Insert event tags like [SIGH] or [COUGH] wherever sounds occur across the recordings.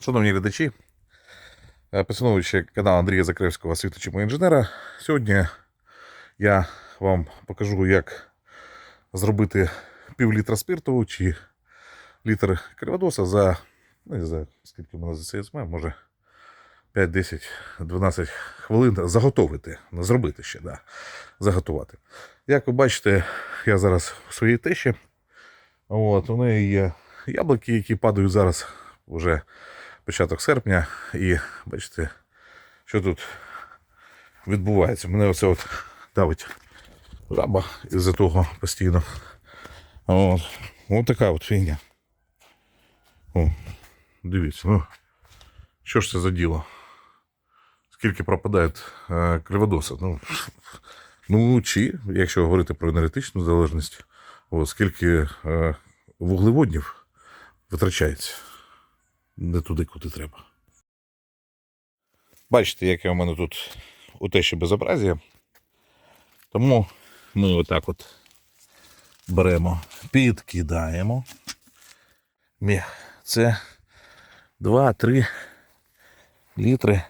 Шановні глядачі, е, поціновуючи канал Андрія Закревського світлочого інженера, сьогодні я вам покажу, як зробити пів літра спирту чи літр кальвадоса за, ну, не знаю, скільки мене за це СМ, може 5, 10, 12 хвилин заготовити, не зробити ще, да, заготувати. Як ви бачите, я зараз в своїй тещі. От, у неї є яблуки, які падають зараз вже початок серпня. І бачите, що тут відбувається. Мене оце от давить жаба із-за того постійно. От. От така от фігня. О, дивіться, ну. Що ж це за діло? Скільки пропадає е, криводоса? Ну, ну, чи, якщо говорити про енергетичну залежність, о, скільки е, вуглеводнів витрачається не туди, куди треба. Бачите, яке у мене тут у те, що безобразія. Тому ми отак от беремо, підкидаємо. Це 2-3 літри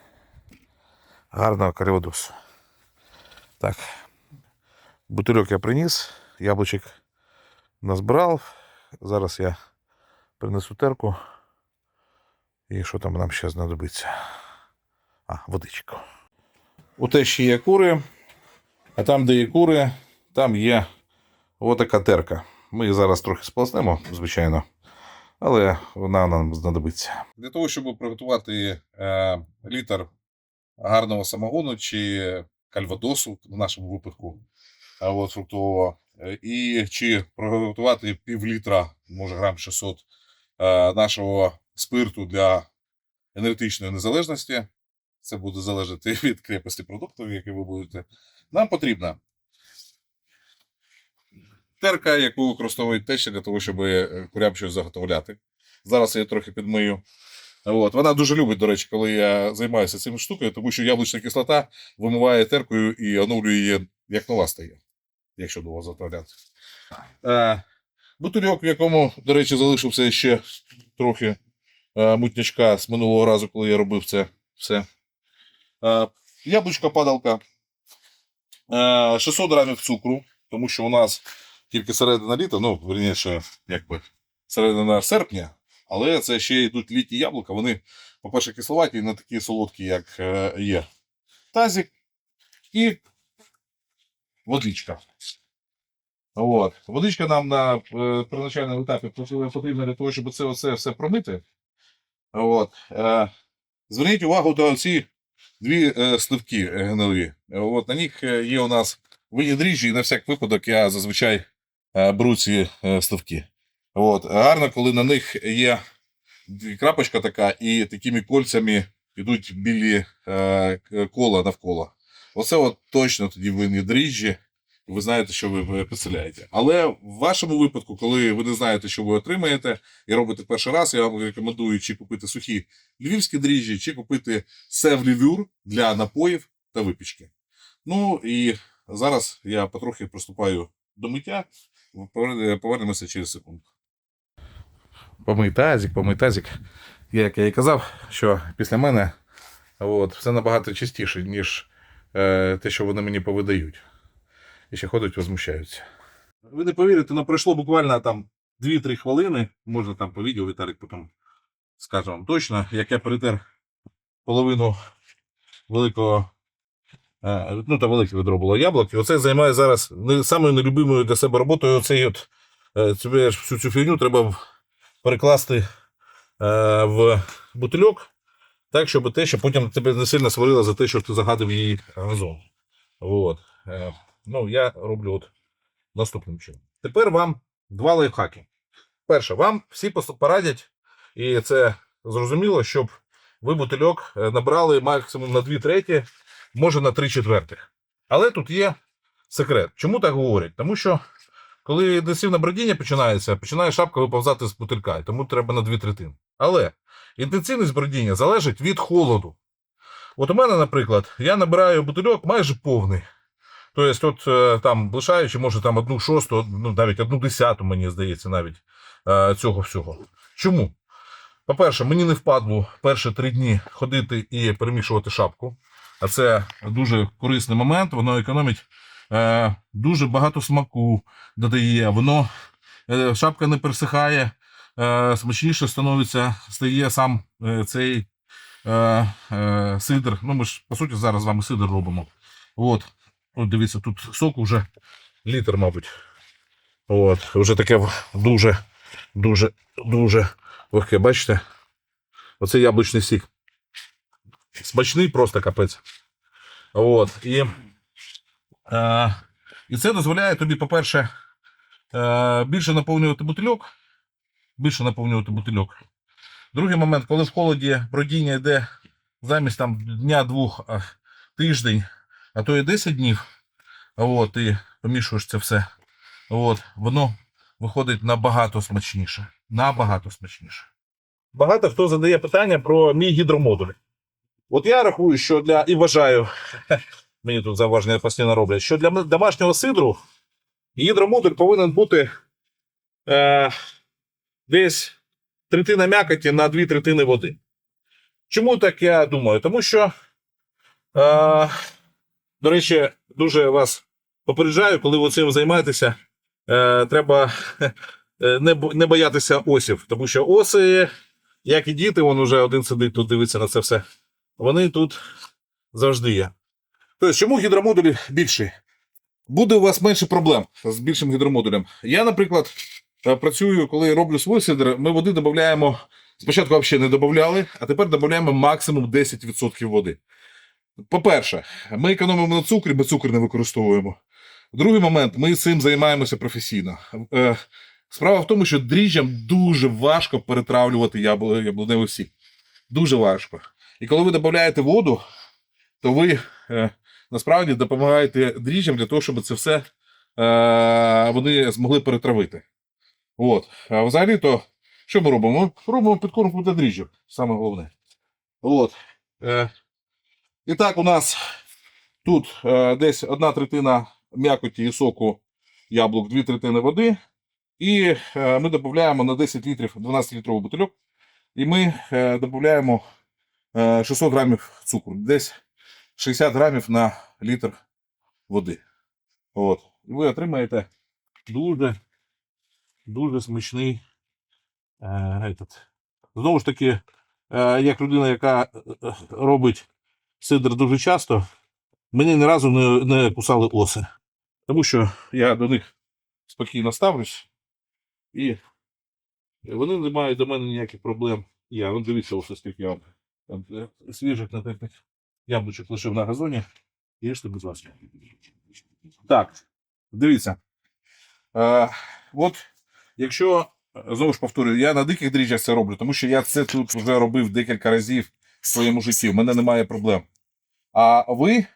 гарного каріводосу. Так, бутильок я приніс, яблучок назбирав. Зараз я принесу терку. І що там нам ще знадобиться? А, водичку. У те ще є кури, а там, де є кури, там є отака терка. Ми її зараз трохи сполоснемо, звичайно, але вона нам знадобиться. Для того, щоб приготувати е, літр гарного самогону чи кальвадосу, в нашому випадку, а от фруктового, е, і чи приготувати пів літра, може грам 600 е, нашого спирту для енергетичної незалежності. Це буде залежати [LAUGHS] від крепості продуктів, які ви будете. Нам потрібна терка, яку використовують теща для того, щоб е, курям щось заготовляти. Зараз я трохи підмию. От. Вона дуже любить, до речі, коли я займаюся цими штукою, тому що яблучна кислота вимиває теркою і оновлює її, як нова стає, якщо довго заготовляти. Е, бутильок, в якому, до речі, залишився ще трохи мутнячка з минулого разу, коли я робив це все. Е, яблучка падалка. Е, 600 грамів цукру, тому що у нас тільки середина літа, ну, верніше, якби середина серпня, але це ще йдуть літні яблука. Вони, по-перше, кисловаті і не такі солодкі, як е, є. Тазик і водичка. От. Водичка нам на е, первоначальному етапі потрібна для того, щоб це все промити. От. Е, зверніть увагу до ці дві е, сливки е, гнилі. От, на них є у нас винні дріжджі, і на всяк випадок я зазвичай беру ці сливки. От. Гарно, коли на них є крапочка така, і такими кольцями йдуть білі кола навколо. Оце от точно тоді винні дріжджі. Ви знаєте, що ви е, представляєте. Але в вашому випадку, коли ви не знаєте, що ви отримаєте, і робите перший раз, я вам рекомендую чи купити сухі львівські дріжджі, чи купити севлівюр для напоїв та випічки. Ну і зараз я потрохи приступаю до миття. Повер- Повернемося через секунду. Помий тазик, помий тазик. Як я і казав, що після мене от, все набагато чистіше, ніж е, те, що вони мені повидають. І ще ходять, возмущаються. Ви не повірите, але пройшло буквально там 2-3 хвилини. Можна там по відео Віталік потім скаже вам точно, як я перетер половину великого. е, Ну, та велике відро було яблук. І оце займає зараз не, самою нелюбимою для себе роботою. Оцей от, е, цю, всю цю фігню треба перекласти е, в бутильок, так, щоб те, що потім тебе не сильно сварило за те, що ти загадив її разом. От. Ну, я роблю от наступним чином. Тепер вам два лайфхаки. Перше, вам всі порадять, і це зрозуміло, щоб ви бутильок е, набрали максимум на 2 треті, може на 3 четвертих. Але тут є секрет. Чому так говорять? Тому що коли інтенсивне бродіння починається, починає шапка виповзати з бутилька, і тому треба на 2 третини. Але інтенсивність бродіння залежить від холоду. От у мене, наприклад, я набираю бутильок майже повний. Тобто, от е, там лишаючи, може там одну шосту, ну навіть одну десяту, мені здається, навіть е, цього всього. Чому? По-перше, мені не впадло перші три дні ходити і перемішувати шапку. А це дуже корисний момент. Воно економить е, дуже багато смаку додає. Воно е, шапка не пересихає, е, смачніше становиться, стає сам е, цей е, е, сидр. Ну, ми ж по суті зараз з вами сидр робимо. От, от дивіться, тут соку вже літр, мабуть. От, вже таке дуже, дуже, дуже легке. Бачите? Оце яблучний сік. Смачний просто капець. От. І, е, і це дозволяє тобі, по-перше, е, більше наповнювати бутильок. Більше наповнювати бутильок. Другий момент, коли в холоді бродіння йде замість там дня-двох тиждень, а то і 10 днів, от, і помішуєш це все. От, воно виходить набагато смачніше. Набагато смачніше. Багато хто задає питання про мій гідромодуль. От я рахую, що для і вважаю, [LAUGHS] мені тут зауваження постійно роблять, що для домашнього сидру гідромодуль повинен бути е, десь третина м'якоті на дві третини води. Чому так я думаю? Тому що, е, до речі, дуже вас попереджаю, коли ви цим займаєтеся, е, треба е, не, не боятися осів, тому що оси, як і діти, вон уже один сидить тут, дивиться на це все. Вони тут завжди є. Тобто, чому гідромодулі більші? Буде у вас менше проблем з більшим гідромодулем. Я, наприклад, е, працюю, коли роблю свій сидр, ми води додаємо. Спочатку взагалі не додавали, а тепер додаємо максимум 10% води. По-перше, ми економимо на цукрі, ми цукор не використовуємо. Другий момент, ми цим займаємося професійно. Е, Справа в тому, що дріжджам дуже важко перетравлювати яблу- яблуневий сік. Дуже важко. І коли ви додаєте воду, то ви е, насправді допомагаєте дріжджам для того, щоб це все е, вони змогли перетравити. От. А взагалі, то що ми робимо? Ми робимо підкормку для дріжджів, саме головне. От. І так, у нас тут е, десь одна третина м'якоті і соку яблук, дві третини води. І е, ми додаємо на 10 літрів 12-літровий бутильок. І ми е, додаємо е, 600 грамів цукру, десь 60 грамів на літр води. От. І ви отримаєте дуже, дуже смачний. Е, этот. Знову ж таки, е, як людина, яка е, е, робить сидр дуже часто, мені ні разу не, не кусали оси. Тому що я до них спокійно ставлюсь, і вони не мають до мене ніяких проблем. Я, ну дивіться, ось скільки я там, е, свіжих натертих яблучок лишив на газоні. Їжте, будь ласка. Так, дивіться. Е, от, якщо, знову ж повторюю, я на диких дріжджах це роблю, тому що я це тут вже робив декілька разів в своєму житті. У мене немає проблем. А ви, е,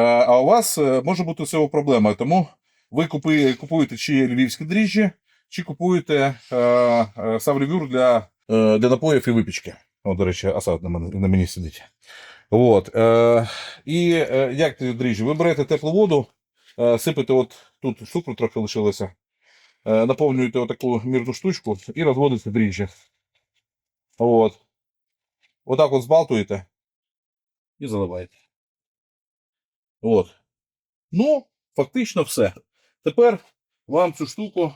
а у вас е, може бути цього проблема. Тому ви купує, купуєте чи львівські дріжджі, чи купуєте е, е, для, для напоїв і випічки. О, до речі, Асад на, мене, на мені сидить. От, е, і е, як дріжджі? Ви берете теплу воду, е, сипете от тут цукру трохи лишилося, е, наповнюєте отаку мірну штучку і розводите дріжджі. От. Отак от збалтуєте і заливаєте. От. Ну, фактично все. Тепер вам цю штуку,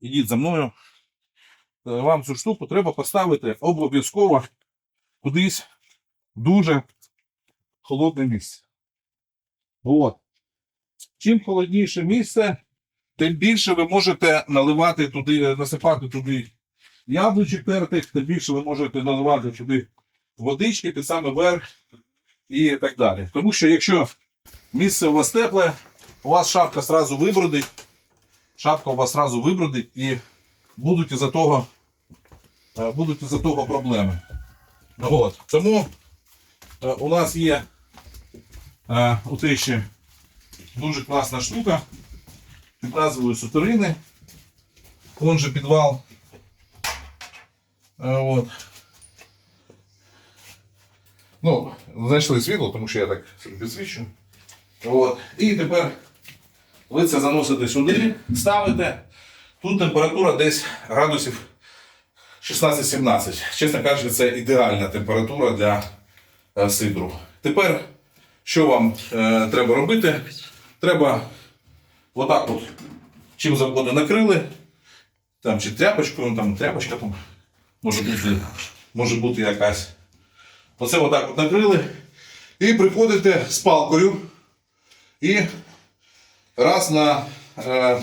ідіть за мною, е, вам цю штуку треба поставити обов'язково кудись дуже холодне місце. От. Чим холодніше місце, тим більше ви можете наливати туди, насипати туди яблучок тертих, тим більше ви можете наливати туди водички під саме верх і так далі. Тому що якщо місце у вас тепле, у вас шапка сразу вибродить, шапка у вас сразу вибродить і будуть із-за того, е, будуть із-за того проблеми. От. Тому е, у нас є е, оце ще дуже класна штука під назвою Сутерини. Он же підвал. От. Ну, знайшли світло, тому що я так підсвічу. І тепер ви це заносите сюди, ставите. Тут температура десь градусів 16-17. Чесно кажучи, це ідеальна температура для е, сидру. Тепер, що вам е, треба робити? Треба отак от чим завгодно накрили, там чи тряпочкою, там тряпочка там може бути, може бути якась. Оце отак от накрили. І приходите з палкою і раз на е,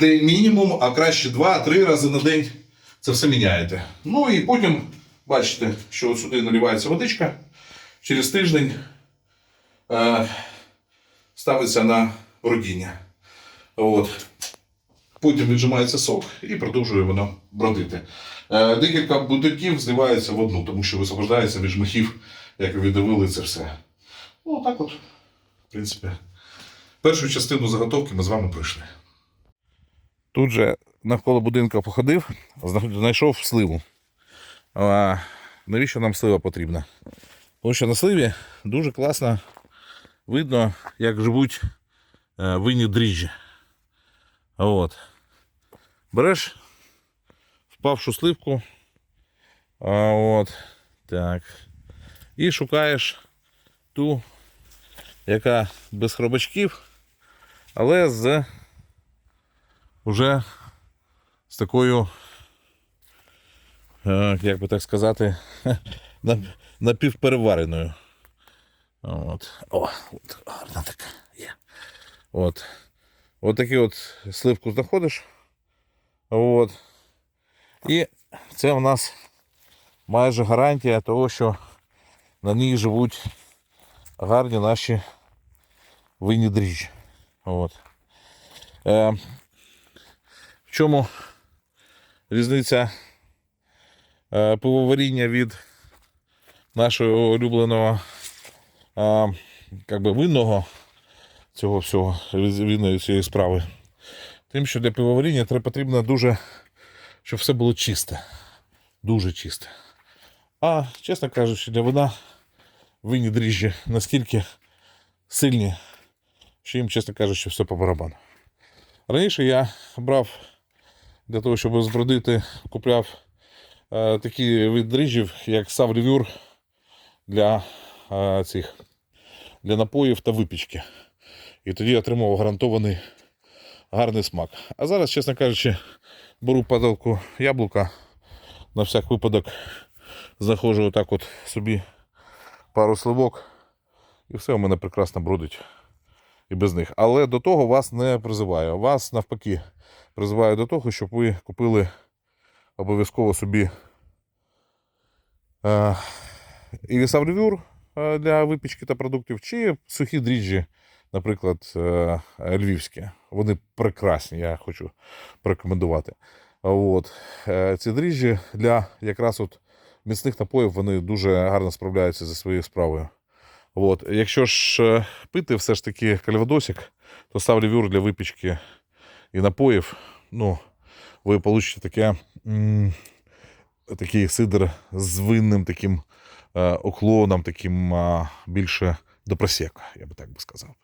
день мінімум, а краще два-три рази на день це все міняєте. Ну і потім бачите, що сюди наливається водичка. Через тиждень е, ставиться на бродіння. От. Потім віджимається сок і продовжує воно бродити. Е, декілька бутильків зливається в одну, тому що висвобождається від жмихів, як ви віддавили це все. Ну, так от, в принципі. Першу частину заготовки ми з вами пройшли. Тут же навколо будинку походив, знайшов сливу. А, навіщо нам слива потрібна? Тому що на сливі дуже класно видно, як живуть е, винні дріжджі. От. Береш впавшу сливку. А, от. Так. І шукаєш ту, яка без хробачків, але з уже з такою, е, як би так сказати, [LAUGHS] напівперевареною. От. О, от, гарна така є. От. От такі от сливку знаходиш. От. І це у нас майже гарантія того, що на ній живуть гарні наші винні дріжджі. От. Е, в чому різниця е, пивоваріння від нашого улюбленого е, би винного цього всього, від цієї справи? Тим, що для пивоваріння треба потрібно дуже, щоб все було чисте. Дуже чисте. А, чесно кажучи, для вина винні дріжджі настільки сильні, що їм, чесно кажучи, все по барабану. Раніше я брав для того, щоб збродити, купляв е, такі вид дріжджів, як савлівюр для е, цих для напоїв та випічки. І тоді отримав гарантований гарний смак. А зараз, чесно кажучи, беру падалку яблука на всяк випадок, знаходжу отак от собі пару сливок, і все у мене прекрасно бродить і без них. Але до того вас не призиваю. Вас навпаки призиваю до того, щоб ви купили обов'язково собі е, і савревюр е, для випічки та продуктів, чи сухі дріжджі, наприклад, е, львівські. Вони прекрасні, я хочу порекомендувати. От. Е, Ці дріжджі для якраз от міцних напоїв вони дуже гарно справляються зі своєю справою. От. Якщо ж е, пити все ж таки кальвадосик, то став лівюр для випічки і напоїв. Ну, ви получите таке, такий сидр з винним таким уклоном, таким більше до просека, я би так би сказав.